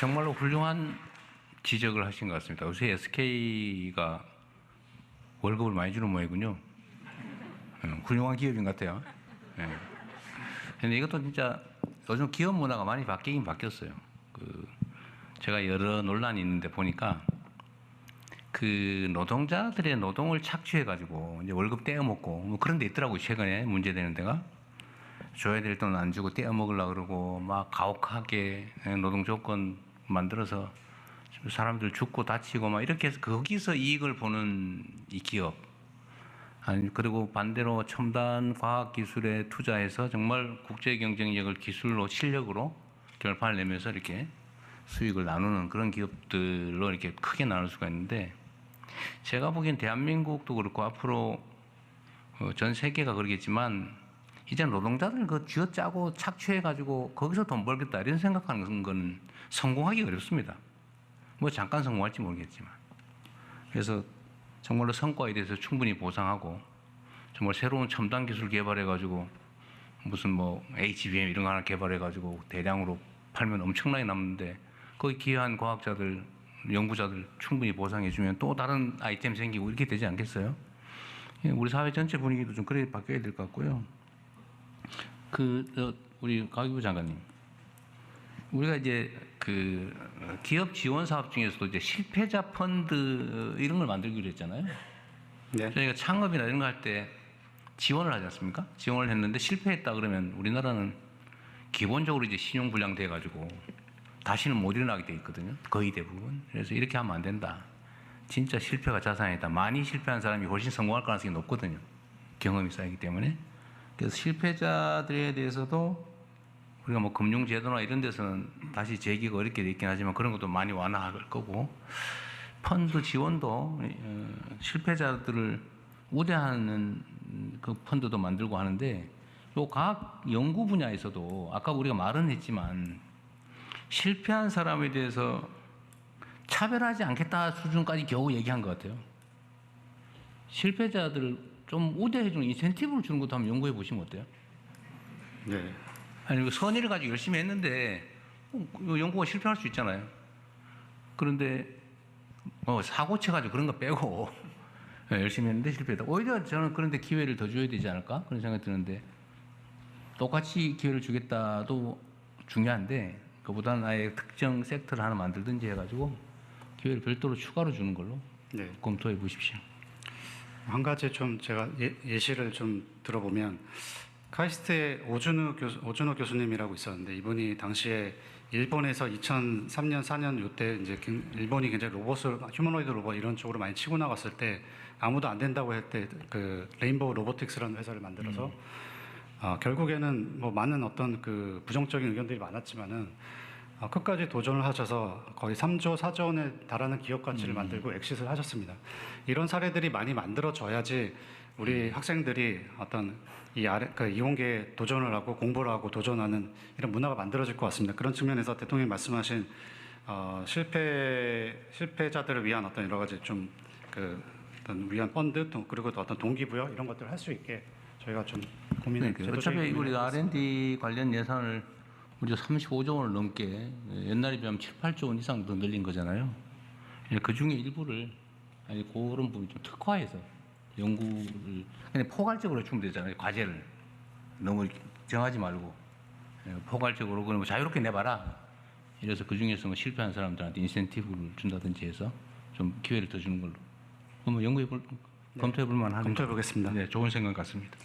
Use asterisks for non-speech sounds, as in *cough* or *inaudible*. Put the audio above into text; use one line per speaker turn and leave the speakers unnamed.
정말로 훌륭한 지적을 하신 것 같습니다. 요새 SK가 월급을 많이 주는 모양이군요. 음, 훌륭한 기업인 것 같아요. 예. 근데 이것도 진짜 요즘 기업 문화가 많이 바뀌긴 바뀌었어요. 그 제가 여러 논란이 있는데 보니까 그 노동자들의 노동을 착취해 가지고 이제 월급 떼어 먹고 뭐 그런 데 있더라고요. 최근에 문제되는 데가 줘야 될 돈 안 주고 떼어 먹으려 그러고 막 가혹하게 노동 조건 만들어서 사람들 죽고 다치고 막 이렇게 해서 거기서 이익을 보는 이 기업. 아니 그리고 반대로 첨단 과학 기술에 투자해서 정말 국제 경쟁력을 기술로 실력으로 결판을 내면서 이렇게 수익을 나누는 그런 기업들로 이렇게 크게 나눌 수가 있는데 제가 보기엔 대한민국도 그렇고 앞으로 어, 전 세계가 그러겠지만 이제 노동자들 그 쥐어 짜고 착취해가지고 거기서 돈 벌겠다 이런 생각하는 건 성공하기 어렵습니다. 뭐 잠깐 성공할지 모르겠지만 그래서 정말로 성과에 대해서 충분히 보상하고 정말 새로운 첨단 기술 개발해가지고 무슨 뭐 HBM 이런 거 하나 개발해가지고 대량으로 팔면 엄청나게 남는데 거기 기여한 과학자들 연구자들 충분히 보상해주면 또 다른 아이템 생기고 이렇게 되지 않겠어요? 예, 우리 사회 전체 분위기도 좀 그래 바뀌어야 될 것 같고요. 그 어, 우리 가기부 장관님, 우리가 이제 그 기업 지원 사업 중에서도 이제 실패자 펀드 이런 걸 만들기로 했잖아요.
네.
저희가 창업이나 이런 거 할 때 지원을 하지 않습니까? 지원을 했는데 실패했다 그러면 우리나라는 기본적으로 이제 신용 불량 돼 가지고 다시는 못 일어나게 돼 있거든요. 거의 대부분. 그래서 이렇게 하면 안 된다. 진짜 실패가 자산이다. 많이 실패한 사람이 훨씬 성공할 가능성이 높거든요. 경험이 쌓이기 때문에. 그래서 실패자들에 대해서도 우리가 뭐 금융제도나 이런 데서는 다시 재기가 어렵게 돼 있긴 하지만 그런 것도 많이 완화할 거고 펀드 지원도 어, 실패자들을 우대하는 그 펀드도 만들고 하는데 요 과학 연구 분야에서도 아까 우리가 말은 했지만 실패한 사람에 대해서 차별하지 않겠다 수준까지 겨우 얘기한 것 같아요. 실패자들을 좀 우대해주는 인센티브를 주는 것도 한번 연구해 보시면 어때요?
네.
아니 그 선의를 가지고 열심히 했는데 어, 이거 연구가 실패할 수 있잖아요. 그런데 뭐 사고 쳐가지고 그런 거 빼고 예, *laughs* 열심히 했는데 실패했다. 오히려 저는 그런데 기회를 더 줘야 되지 않을까 그런 생각이 드는데 똑같이 기회를 주겠다도 중요한데 그보다는 아예 특정 섹터를 하나 만들든지 해가지고 기회를 별도로 추가로 주는 걸로
네.
검토해 보십시오.
한 가지 좀 제가 예, 예시를 좀 들어보면 카이스트의 오준호 교수, 오준호 교수님이라고 있었는데 이분이 당시에 일본에서 2003년 4년 요때 이제 굉- 일본이 굉장히 로봇을 휴머노이드 로봇 이런 쪽으로 많이 치고 나갔을 때 아무도 안 된다고 할 때 그 레인보우 로보틱스라는 회사를 만들어서 어, 결국에는 뭐 많은 어떤 그 부정적인 의견들이 많았지만은 어, 끝까지 도전을 하셔서 거의 3조 4조 원에 달하는 기업 가치를 만들고 엑시트를 하셨습니다. 이런 사례들이 많이 만들어져야지 우리 학생들이 어떤 이 아래 그 이공계에 도전을 하고 공부를 하고 도전하는 이런 문화가 만들어질 것 같습니다. 그런 측면에서 대통령이 말씀하신 어, 실패 실패자들을 위한 어떤 여러 가지 좀그 어떤 위한 펀드 또 그리고 또 어떤 동기부여 이런 것들을 할 수 있게 저희가 좀 고민을
그러니까
제도적인
어차피 우리가. R&D 관련 예산을 우리가 35조 원을 넘게 옛날에 비하면 7, 8조 원 이상 더 늘린 거잖아요. 그 중에 일부를 아니 그런 부분 좀 특화해서 연구를 그냥 포괄적으로 주면 되잖아요. 과제를 너무 정하지 말고 예, 포괄적으로 그럼 자유롭게 내봐라. 이래서 그 중에서 뭐 실패한 사람들한테 인센티브를 준다든지 해서 좀 기회를 더 주는 걸로. 그럼 연구해 볼 검토해 볼 만한
검토해 보겠습니다.
네, 좋은 생각 같습니다.